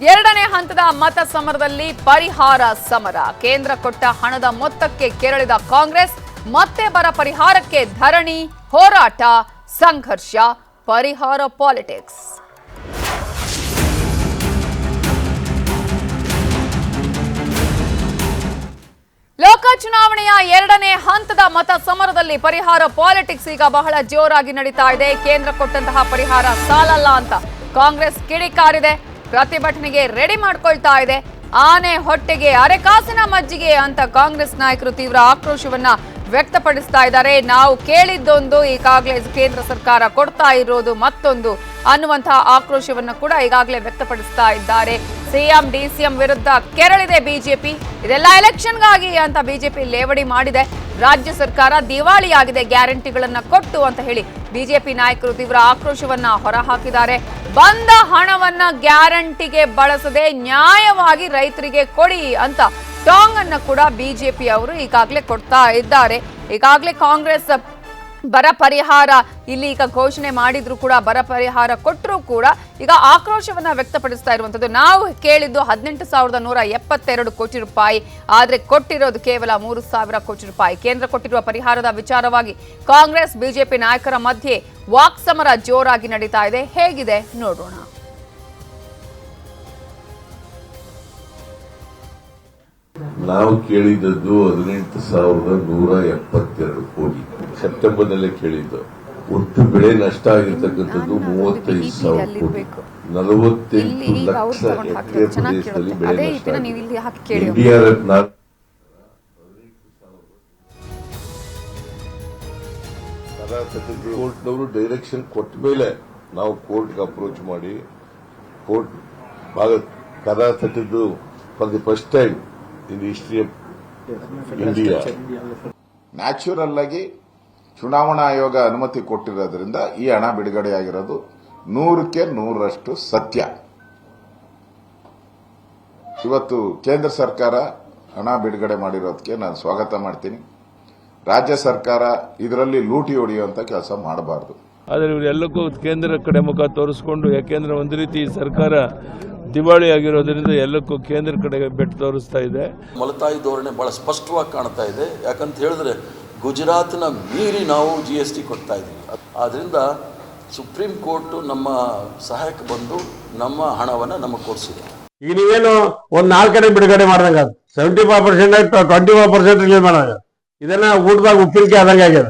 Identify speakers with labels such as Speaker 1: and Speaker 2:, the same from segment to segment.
Speaker 1: ಎರಡನೇ ಹಂತದ ಮತ ಸಮರದಲ್ಲಿ ಪರಿಹಾರ ಸಮರ. ಕೇಂದ್ರ ಕೊಟ್ಟ ಹಣದ ಮೊತ್ತಕ್ಕೆ ಕೆರಳಿದ ಕಾಂಗ್ರೆಸ್, ಮತ್ತೆ ಬರ ಪರಿಹಾರಕ್ಕೆ ಧರಣಿ, ಹೋರಾಟ, ಸಂಘರ್ಷ, ಪರಿಹಾರ ಪಾಲಿಟಿಕ್ಸ್. ಲೋಕ ಚುನಾವಣೆಯ ಎರಡನೇ ಹಂತದ ಮತ ಸಮರದಲ್ಲಿ ಪರಿಹಾರ ಪಾಲಿಟಿಕ್ಸ್ ಈಗ ಬಹಳ ಜೋರಾಗಿ ನಡೀತಾ ಇದೆ. ಕೇಂದ್ರ ಕೊಟ್ಟಂತಹ ಪರಿಹಾರ ಸಾಲಲ್ಲ ಅಂತ ಕಾಂಗ್ರೆಸ್ ಕಿಡಿಕಾರಿದೆ. ಪ್ರತಿಭಟನೆಗೆ ರೆಡಿ ಮಾಡ್ಕೊಳ್ತಾ ಇದೆ. ಆನೆ ಹೊಟ್ಟೆಗೆ ಅರೆಕಾಸಿನ ಮಜ್ಜಿಗೆ ಅಂತ ಕಾಂಗ್ರೆಸ್ ನಾಯಕರು ತೀವ್ರ ಆಕ್ರೋಶವನ್ನ ವ್ಯಕ್ತಪಡಿಸ್ತಾ ಇದ್ದಾರೆ. ನಾವು ಕೇಳಿದ್ದೊಂದು ಈಗಾಗಲೇ ಕೇಂದ್ರ ಸರ್ಕಾರ ಕೊಡ್ತಾ ಇರೋದು ಮತ್ತೊಂದು ಅನ್ನುವಂತಹ ಆಕ್ರೋಶವನ್ನು ಕೂಡ ಈಗಾಗಲೇ ವ್ಯಕ್ತಪಡಿಸ್ತಾ ಇದ್ದಾರೆ. ಸಿಎಂ, ಡಿಸಿಎಂ ವಿರುದ್ಧ ಕೆರಳಿದೆ ಬಿಜೆಪಿ. ಇದೆಲ್ಲ ಎಲೆಕ್ಷನ್ಗಾಗಿ ಅಂತ ಬಿಜೆಪಿ ಲೇವಡಿ ಮಾಡಿದೆ. ರಾಜ್ಯ ಸರ್ಕಾರ ದಿವಾಳಿಯಾಗಿದೆ ಗ್ಯಾರಂಟಿಗಳನ್ನ ಕೊಟ್ಟು ಅಂತ ಹೇಳಿ ಬಿಜೆಪಿ ನಾಯಕರು ತೀವ್ರ ಆಕ್ರೋಶವನ್ನ ಹೊರಹಾಕಿದ್ದಾರೆ. ಬಂದ ಹಣವನ್ನ ಗ್ಯಾರಂಟಿಗೆ ಬಳಸದೆ ನ್ಯಾಯವಾಗಿ ರೈತರಿಗೆ ಕೊಡಿ ಅಂತ ಟಾಂಗ್ ಅನ್ನ ಕೂಡ ಬಿಜೆಪಿ ಅವರು ಈಗಾಗಲೇ ಕೊಡ್ತಾ ಇದ್ದಾರೆ. ಈಗಾಗಲೇ ಕಾಂಗ್ರೆಸ್ ಬರ ಪರಿಹಾರ. ಇಲ್ಲಿ ಈಗ ಘೋಷಣೆ ಮಾಡಿದ್ರು ಕೂಡ ಬರ ಪರಿಹಾರ ಕೊಟ್ಟರು ಕೂಡ ಈಗ ಆಕ್ರೋಶವನ್ನ ವ್ಯಕ್ತಪಡಿಸ್ತಾ ಇರುವಂತದ್ದು ನಾವು ಕೇಳಿದ್ದು ಹದಿನೆಂಟು ಸಾವಿರದ ನೂರ ಎಪ್ಪತ್ತೆರಡು ಕೋಟಿ ರೂಪಾಯಿ. ಆದ್ರೆ ಕೊಟ್ಟಿರೋದು ಕೇವಲ ಮೂರು ಸಾವಿರ ಕೋಟಿ ರೂಪಾಯಿ. ಕೇಂದ್ರ ಕೊಟ್ಟಿರುವ ಪರಿಹಾರದ ವಿಚಾರವಾಗಿ ಕಾಂಗ್ರೆಸ್, ಬಿಜೆಪಿ ನಾಯಕರ ಮಧ್ಯೆ ವಾಕ್ಸಮರ ಜೋರಾಗಿ ನಡೀತಾ ಇದೆ. ಹೇಗಿದೆ? ನೋಡೋಣ.
Speaker 2: ನಾವು ಕೇಳಿದದ್ದು ಹದಿನೆಂಟು ಸಾವಿರದ ನೂರ ಎಪ್ಪತ್ತೆರಡು. ಸೆಪ್ಟೆಂಬರ್ನಲ್ಲೇ ಕೇಳಿದ್ದು. ಒಟ್ಟು ಬೆಳೆ ನಷ್ಟ ಆಗಿರ್ತಕ್ಕಂಥದ್ದು ಮೂವತ್ತೈದು ಸಾವಿರ ಕೋಟಿ. ನಲವತ್ತೆಂಟು ಲಕ್ಷ ಎಕರೆ ಪ್ರದೇಶದಲ್ಲಿ ಬೆಳೆ ನಷ್ಟ ಕೋರ್ಟ್ನವರು ಡೈರೆಕ್ಷನ್ ಕೊಟ್ಟ ಮೇಲೆ ನಾವು ಕೋರ್ಟ್ಗೆ ಅಪ್ರೋಚ್ ಮಾಡಿ ಕೋರ್ಟ್ ಭಾಗ ಕದ ತಟ್ಟಿದ್ದು for the first time in the history of India.
Speaker 3: Natural ಆಗಿ ಚುನಾವಣಾ ಆಯೋಗ ಅನುಮತಿ ಕೊಟ್ಟಿರೋದ್ರಿಂದ ಈ ಹಣ ಬಿಡುಗಡೆಯಾಗಿರೋದು ನೂರಕ್ಕೆ ನೂರರಷ್ಟು ಸತ್ಯ. ಇವತ್ತು ಕೇಂದ್ರ ಸರ್ಕಾರ ಹಣ ಬಿಡುಗಡೆ ಮಾಡಿರೋದಕ್ಕೆ ನಾನು ಸ್ವಾಗತ ಮಾಡ್ತೀನಿ. ರಾಜ್ಯ ಸರ್ಕಾರ ಇದರಲ್ಲಿ ಲೂಟಿ ಹೊಡೆಯುವಂತ ಕೆಲಸ ಮಾಡಬಾರದು.
Speaker 4: ಆದರೆ ಇವರೆಲ್ಲಕ್ಕೂ ಕೇಂದ್ರ ಕಡೆ ಮುಖ ತೋರಿಸ್ಕೊಂಡು ಯಾಕೆಂದ್ರೆ ಒಂದು ರೀತಿ ಸರ್ಕಾರ ದಿವಾಳಿ ಆಗಿರೋದ್ರಿಂದ ಎಲ್ಲಕ್ಕೂ ಕೇಂದ್ರ ಕಡೆಗೆ ಬೆಟ್ಟು ತೋರಿಸ್ತಾ ಇದೆ.
Speaker 5: ಮಲತಾಯಿ ಧೋರಣೆ ಬಹಳ ಸ್ಪಷ್ಟವಾಗಿ ಕಾಣ್ತಾ ಇದೆ. ಯಾಕಂತ ಹೇಳಿದ್ರೆ ಗುಜರಾತ್ನ ಮೀರಿ ನಾವು ಜಿ ಎಸ್ ಟಿ ಕೊಡ್ತಾ ಇದ್ದೀವಿ. ಆದ್ದರಿಂದ ಸುಪ್ರೀಂ ಕೋರ್ಟು ನಮ್ಮ ಸಹಾಯಕ್ಕೆ ಬಂದು ನಮ್ಮ ಹಣವನ್ನು ನಮಗೆ ಕೊಡಿಸಿದೆ.
Speaker 6: ಈಗ ನೀವೇನು ಒಂದು ನಾಲ್ಕು ಕಡೆ ಬಿಡುಗಡೆ ಮಾಡ್ದಂಗ seventy five percent twenty five percent release ಮಾಡಿದಾಗ. ಇದನ್ನ ಊಟದಾಗ ಉಪ್ಪಿನಕಾಯಿ ಆದಂಗೆ ಆಗ್ಯದ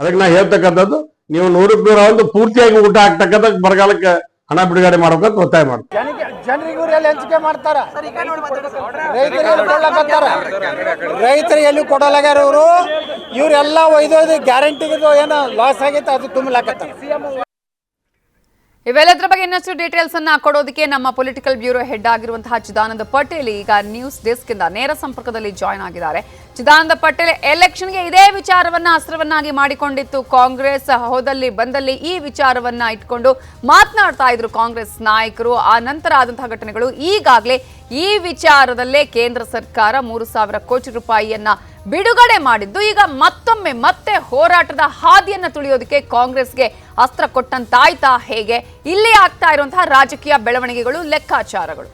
Speaker 6: ಅದಕ್ಕೆ ನಾ ಹೇಳ್ತಕ್ಕಂಥದ್ದು ನೀವು ನೂರಕ್ಕೆ ನೂರ ಒಂದು ಪೂರ್ತಿಯಾಗಿ ಊಟ ಆಗ್ತಕ್ಕಂಥ ಬರಗಾಲಕ್ಕೆ ಹಣ ಬಿಡುಗಡೆ ಮಾಡ್ಬೇಕಂತ ಒತ್ತಾಯ
Speaker 7: ಮಾಡ್ತಾರೆ ಜನರಿಗೆ ಇವರೆಲ್ಲ ಹಂಚಿಕೆ ಮಾಡ್ತಾರ? ರೈತರಿಗೆ ಎಲ್ಲಿ ಕೊಡಲಾಗ್ಯಾರ ಇವರು? ಇವರೆಲ್ಲ ಒಯ್ದೊಯ್ದು ಗ್ಯಾರಂಟಿಗೆ ಏನೋ ಲಾಸ್ ಆಗೈತೆ, ಅದು ತುಂಬಲಾಕತ್ತಾರ.
Speaker 1: ಇವೆಲ್ಲದರ ಬಗ್ಗೆ ಇನ್ನಷ್ಟು ಡೀಟೇಲ್ಸ್ ಅನ್ನ ಕೊಡೋದಕ್ಕೆ ನಮ್ಮ ಪೊಲಿಟಿಕಲ್ ಬ್ಯೂರೋ ಹೆಡ್ ಆಗಿರುವಂತಹ ಚಿದಾನಂದ ಪಟೇಲ್ ಈಗ ನ್ಯೂಸ್ ಡೆಸ್ಕ್ ಇಂದ ನೇರ ಸಂಪರ್ಕದಲ್ಲಿ ಜಾಯ್ನ್ ಆಗಿದ್ದಾರೆ. ಚಿದಾನಂದ ಪಟೇಲ್ ಎಲೆಕ್ಷನ್ಗೆ ಇದೇ ವಿಚಾರವನ್ನ, ಅಸ್ತ್ರವನ್ನಾಗಿ ಮಾಡಿಕೊಂಡಿತ್ತು ಕಾಂಗ್ರೆಸ್. ಹೋದಲ್ಲಿ ಬಂದಲ್ಲಿ ಈ ವಿಚಾರವನ್ನ ಇಟ್ಕೊಂಡು ಮಾತನಾಡ್ತಾ ಇದ್ರು ಕಾಂಗ್ರೆಸ್ ನಾಯಕರು. ಆ ನಂತರ ಆದಂತಹ ಘಟನೆಗಳು ಈಗಾಗಲೇ ಈ ವಿಚಾರದಲ್ಲೇ ಕೇಂದ್ರ ಸರ್ಕಾರ ಮೂರು ಸಾವಿರ ಕೋಟಿ ರೂಪಾಯಿಯನ್ನ ಬಿಡುಗಡೆ ಮಾಡಿದ್ದು. ಈಗ ಮತ್ತೊಮ್ಮೆ ಮತ್ತೆ ಹೋರಾಟದ ಹಾದಿಯನ್ನು ತುಳಿಯೋದಕ್ಕೆ ಕಾಂಗ್ರೆಸ್ಗೆ ಅಸ್ತ್ರ ಕೊಟ್ಟಂತಾಯ್ತಾ ಹೇಗೆ? ಇಲ್ಲಿ ಆಗ್ತಾ ಇರುವಂತಹ ರಾಜಕೀಯ ಬೆಳವಣಿಗೆಗಳು, ಲೆಕ್ಕಾಚಾರಗಳು.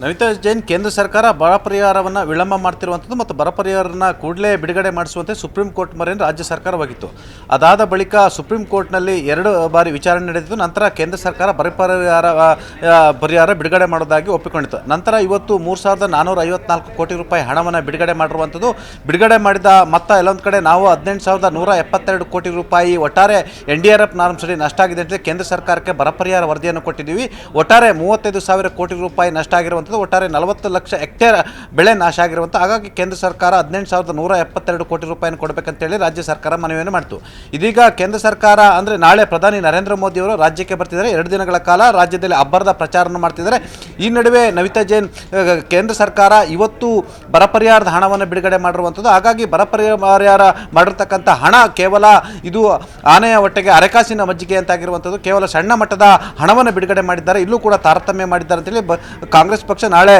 Speaker 8: ನವಿತಾ ಜೈನ್, ಕೇಂದ್ರ ಸರ್ಕಾರ ಬರ ಪರಿಹಾರವನ್ನು ವಿಳಂಬ ಮಾಡ್ತಿರುವಂಥದ್ದು ಮತ್ತು ಬರ ಪರಿಹಾರನ ಕೂಡಲೇ ಬಿಡುಗಡೆ ಮಾಡಿಸುವಂತೆ ಸುಪ್ರೀಂ ಕೋರ್ಟ್ ಮರೆಯಿಂದ ರಾಜ್ಯ ಸರ್ಕಾರವಾಗಿತ್ತು. ಅದಾದ ಬಳಿಕ ಸುಪ್ರೀಂ ಕೋರ್ಟ್ನಲ್ಲಿ ಎರಡು ಬಾರಿ ವಿಚಾರಣೆ ನಡೆದಿದ್ದು, ನಂತರ ಕೇಂದ್ರ ಸರ್ಕಾರ ಬರ ಪರಿಹಾರ ಪರಿಹಾರ ಬಿಡುಗಡೆ ಮಾಡೋದಾಗಿ ಒಪ್ಪಿಕೊಂಡಿತ್ತು. ನಂತರ ಇವತ್ತು ಮೂರು ಸಾವಿರದ ನಾನ್ನೂರ ಐವತ್ನಾಲ್ಕು ಕೋಟಿ ರೂಪಾಯಿ ಹಣವನ್ನು ಬಿಡುಗಡೆ ಮಾಡಿರುವಂಥದ್ದು. ಬಿಡುಗಡೆ ಮಾಡಿದ ಮೊತ್ತ ಎಲ್ಲೊಂದು ಕಡೆ ನಾವು ಹದಿನೆಂಟು ಸಾವಿರದ ನೂರ ಎಪ್ಪತ್ತೆರಡು ಕೋಟಿ ರೂಪಾಯಿ ಒಟ್ಟಾರೆ N D R F norm ಅಡಿ ನಷ್ಟ ಆಗಿದೆ ಅಂತ ಕೇಂದ್ರ ಸರ್ಕಾರಕ್ಕೆ ಬರ ಪರಿಹಾರ ವರದಿಯನ್ನು ಕೊಟ್ಟಿದ್ದೀವಿ. ಒಟ್ಟಾರೆ ಮೂವತ್ತೈದು ಸಾವಿರ ಕೋಟಿ ರೂಪಾಯಿ ನಷ್ಟ ಆಗಿರುವಂಥದ್ದು ಒಟ್ಟಾರೆ ನಲವತ್ತು ಲಕ್ಷ ಹೆಕ್ಟೇರ್ ಬೆಳೆ ನಾಶ ಆಗಿರುವಂಥ ಹಾಗಾಗಿ ಕೇಂದ್ರ ಸರ್ಕಾರ ಹದಿನೆಂಟು ಸಾವಿರದ ನೂರ ಎಪ್ಪತ್ತೆರಡು ಕೋಟಿ ರೂಪಾಯಿನ ಕೊಡಬೇಕಂತೇಳಿ ರಾಜ್ಯ ಸರ್ಕಾರ ಮನವಿಯನ್ನು ಮಾಡಿತು. ಇದೀಗ ಕೇಂದ್ರ ಸರ್ಕಾರ ಅಂದರೆ ನಾಳೆ ಪ್ರಧಾನಿ ನರೇಂದ್ರ ಮೋದಿ ಅವರು ರಾಜ್ಯಕ್ಕೆ ಬರ್ತಿದ್ದಾರೆ. ಎರಡು ದಿನಗಳ ಕಾಲ ರಾಜ್ಯದಲ್ಲಿ ಅಬ್ಬರದ ಪ್ರಚಾರವನ್ನು ಮಾಡ್ತಿದ್ದಾರೆ. ಈ ನಡುವೆ ನವಿತಾ ಜೈನ್ ಕೇಂದ್ರ ಸರ್ಕಾರ ಇವತ್ತು ಬರ ಪರಿಹಾರದ ಹಣವನ್ನು ಬಿಡುಗಡೆ ಮಾಡಿರುವಂಥದ್ದು ಹಾಗಾಗಿ ಬರ ಪರಿಹಾರ ಮಾಡಿರ್ತಕ್ಕಂಥ ಹಣ ಕೇವಲ ಇದು ಆನೆಯ ಹೊಟ್ಟೆಗೆ ಅರೆಕಾಸಿನ ಮಜ್ಜಿಗೆ ಅಂತಾಗಿರುವಂಥದ್ದು ಕೇವಲ ಸಣ್ಣ ಮಟ್ಟದ ಹಣವನ್ನು ಬಿಡುಗಡೆ ಮಾಡಿದ್ದಾರೆ. ಇಲ್ಲೂ ಕೂಡ ತಾರತಮ್ಯ ಮಾಡಿದ್ದಾರೆ ಅಂತೇಳಿ ಕಾಂಗ್ರೆಸ್ ಪಕ್ಷ ನಾಳೆ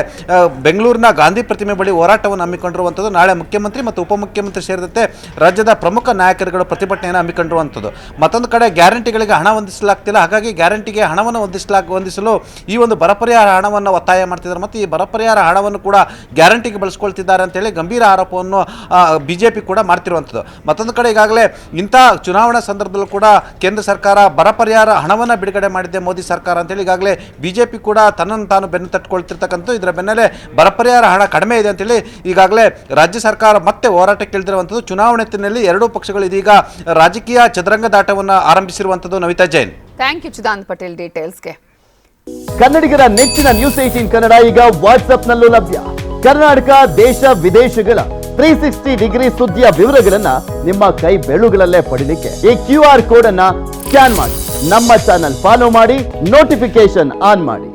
Speaker 8: ಬೆಂಗಳೂರಿನ ಗಾಂಧಿ ಪ್ರತಿಮೆ ಬಳಿ ಹೋರಾಟವನ್ನು ಹಮ್ಮಿಕೊಂಡಿರುವಂಥದ್ದು, ನಾಳೆ ಮುಖ್ಯಮಂತ್ರಿ ಮತ್ತು ಉಪಮುಖ್ಯಮಂತ್ರಿ ಸೇರಿದಂತೆ ರಾಜ್ಯದ ಪ್ರಮುಖ ನಾಯಕರುಗಳು ಪ್ರತಿಭಟನೆಯನ್ನು ಹಮ್ಮಿಕೊಂಡಿರುವಂಥದ್ದು. ಮತ್ತೊಂದು ಕಡೆ ಗ್ಯಾರಂಟಿಗಳಿಗೆ ಹಣ ಹೊಂದಿಸಲಾಗ್ತಿಲ್ಲ. ಹಾಗಾಗಿ ಗ್ಯಾರಂಟಿಗೆ ಹಣವನ್ನು ಹೊಂದಿಸಲಾಗ ಹೊಂದಿಸಲು ಈ ಒಂದು ಬರ ಪರಿಹಾರ ಹಣವನ್ನು ಒತ್ತಾಯ ಮಾಡ್ತಿದ್ದಾರೆ. ಮತ್ತು ಈ ಬರ ಪರಿಹಾರ ಹಣವನ್ನು ಕೂಡ ಗ್ಯಾರಂಟಿಗೆ ಬಳಸ್ಕೊಳ್ತಿದ್ದಾರೆ ಅಂತೇಳಿ ಗಂಭೀರ ಆರೋಪವನ್ನು ಬಿ ಜೆ ಪಿ ಕೂಡ ಮಾಡ್ತಿರುವಂಥದ್ದು. ಮತ್ತೊಂದು ಕಡೆ ಈಗಾಗಲೇ ಇಂಥ ಚುನಾವಣಾ ಸಂದರ್ಭದಲ್ಲೂ ಕೂಡ ಕೇಂದ್ರ ಸರ್ಕಾರ ಬರ ಪರಿಹಾರ ಹಣವನ್ನು ಬಿಡುಗಡೆ ಮಾಡಿದೆ, ಮೋದಿ ಸರ್ಕಾರ ಅಂತೇಳಿ ಈಗಾಗಲೇ ಬಿಜೆಪಿ ಕೂಡ ತನ್ನನ್ನು ತಾನು ಬೆನ್ನು ಇದರ ಬೆನ್ನಲ್ಲೇ ಬರ ಪರಿಹಾರ ಹಣ ಕಡಿಮೆ ಇದೆ ಅಂತೇಳಿ ಈಗಾಗಲೇ ರಾಜ್ಯ ಸರ್ಕಾರ ಮತ್ತೆ ಹೋರಾಟಕ್ಕೆ ಇಳಿದಿರುವಂಥದ್ದು ಚುನಾವಣೆ ಹೊತ್ತಿನಲ್ಲಿ ಎರಡೂ ಪಕ್ಷಗಳು ಇದೀಗ ರಾಜಕೀಯ ಚದುರಂಗದಾಟವನ್ನು ಆರಂಭಿಸಿರುವಂಥದ್ದು ನವಿತಾ ಜೈನ್.
Speaker 1: ಥ್ಯಾಂಕ್ ಯು ಚಿದಾನಂದ್ ಪಟೇಲ್ ಡೀಟೇಲ್ಸ್ಗೆ
Speaker 9: ಕನ್ನಡಿಗರ ನೆಚ್ಚಿನ ನ್ಯೂಸ್ ಏಟೀನ್ ಕನ್ನಡ ಈಗ ವಾಟ್ಸ್ಆಪ್ನಲ್ಲೂ ಲಭ್ಯ. ಕರ್ನಾಟಕ ದೇಶ ವಿದೇಶಗಳ ತ್ರೀ ಸಿಕ್ಸ್ಟಿ ಡಿಗ್ರಿ ಸುದ್ದಿಯ ವಿವರಗಳನ್ನ ನಿಮ್ಮ ಕೈ ಬೆಳುಗಳಲ್ಲೇ ಪಡಿಲಿಕ್ಕೆ ಈ ಕ್ಯೂ ಆರ್ ಕೋಡ್ ಅನ್ನ ಸ್ಕ್ಯಾನ್ ಮಾಡಿ. ನಮ್ಮ ಚಾನಲ್ ಫಾಲೋ ಮಾಡಿ ನೋಟಿಫಿಕೇಶನ್ ಆನ್ ಮಾಡಿ.